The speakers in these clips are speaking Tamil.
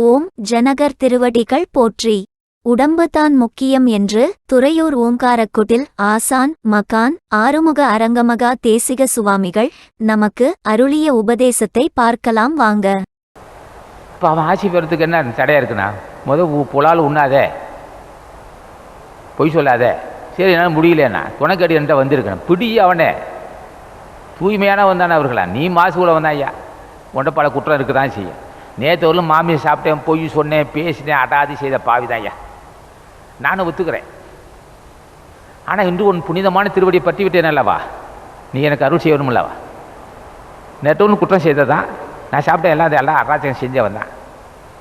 ஓம் ஜனகர் திருவடிகள் போற்றி. உடம்புதான் முக்கியம் என்று துறையூர் ஓங்காரக்குடில் ஆசான் மகான் ஆறுமுக அரங்கமகா தேசிக சுவாமிகள் நமக்கு அருளிய உபதேசத்தை பார்க்கலாம் வாங்க. இப்போ அவன் ஆட்சி பெறத்துக்கு என்ன தடையாக இருக்குண்ணா? முத உ- புலால் உண்ணாதே. பொய் சொல்லாத. சரி என்னால் முடியலண்ணா. துணைக்கடி என்கிட்ட வந்திருக்கணும். பிடி அவனே. தூய்மையானவன் தானே அவர்களா? நீ மாசுக்குள்ள வந்தா ஐயா. உன்ட பல குற்றம் இருக்கு தான் செய்யும். நேற்று வரலும் மாமியை சாப்பிட்டேன் பொய் சொன்னேன் பேசினேன் அடாதி செய்த பாவிதான் ஐயா. நானும் ஒத்துக்கிறேன். ஆனால் இன்று உன் புனிதமான திருவடியை பற்றி விட்டேன் அல்லவா? நீ எனக்கு அருள் செய்யணுமில்லவா நேற்று ஒன்று குற்றம் செய்ததான் நான் சாப்பிட்டேன் எல்லாம் அது எல்லாம் அராஜகம் செஞ்சவன் தான்.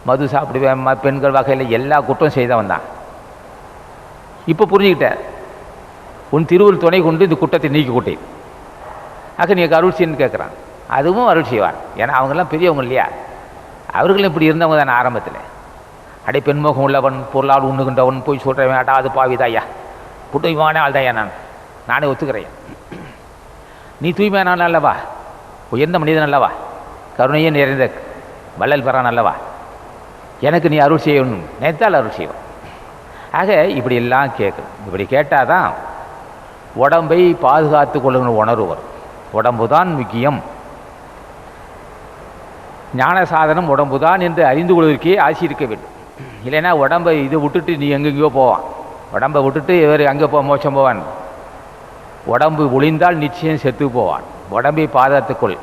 மது சாப்பிடுவேன் ம பெண்கள் வகையில் எல்லா குற்றம் செய்தவன் தான். இப்போ புரிஞ்சுக்கிட்டேன் உன் திருவுள் துணை கொண்டு இந்த குற்றத்தை நீக்கி கொட்டேன். ஆக நீ அருள் செய்யணும்னு கேட்குறான் அதுவும் அருள் செய்வான். ஏன்னா அவங்கெல்லாம் பெரியவங்க இல்லையா? அவர்களும் இப்படி இருந்தவங்க தானே ஆரம்பத்தில். அடை பெண்முகம் உள்ளவன் பொருளால் உண்ணுகின்றவன் போய் சொல்கிறவன் அடா அது பாவிதாயா புட்டுமான ஆள் தாயா நான். நானே ஒத்துக்கிறேன். நீ தூய்மையான அல்லவா? உயர்ந்த மனிதன் அல்லவா? கருணையே நிறைந்த வள்ளல் பெறான் அல்லவா? எனக்கு நீ அருள் செய்யணும் நினைத்தால் அருள் செய்வான் ஆக இப்படி எல்லாம் கேட்கணும் இப்படி கேட்டால் தான் உடம்பை பாதுகாத்து கொள்ளுங்கிற உணர்வு வரும். உடம்பு தான் முக்கியம். ஞான சாதனம் உடம்பு தான் என்று அறிந்து கொள்வதற்கே ஆசி இருக்க வேண்டும். இல்லைன்னா உடம்பை இதை விட்டுட்டு நீ எங்கெங்கேயோ போவான். உடம்பை விட்டுட்டு இவர் அங்கே போ மோசம் போவான். உடம்பு ஒளிந்தால் நிச்சயம் செத்து போவான். உடம்பை பாதத்துக்குள்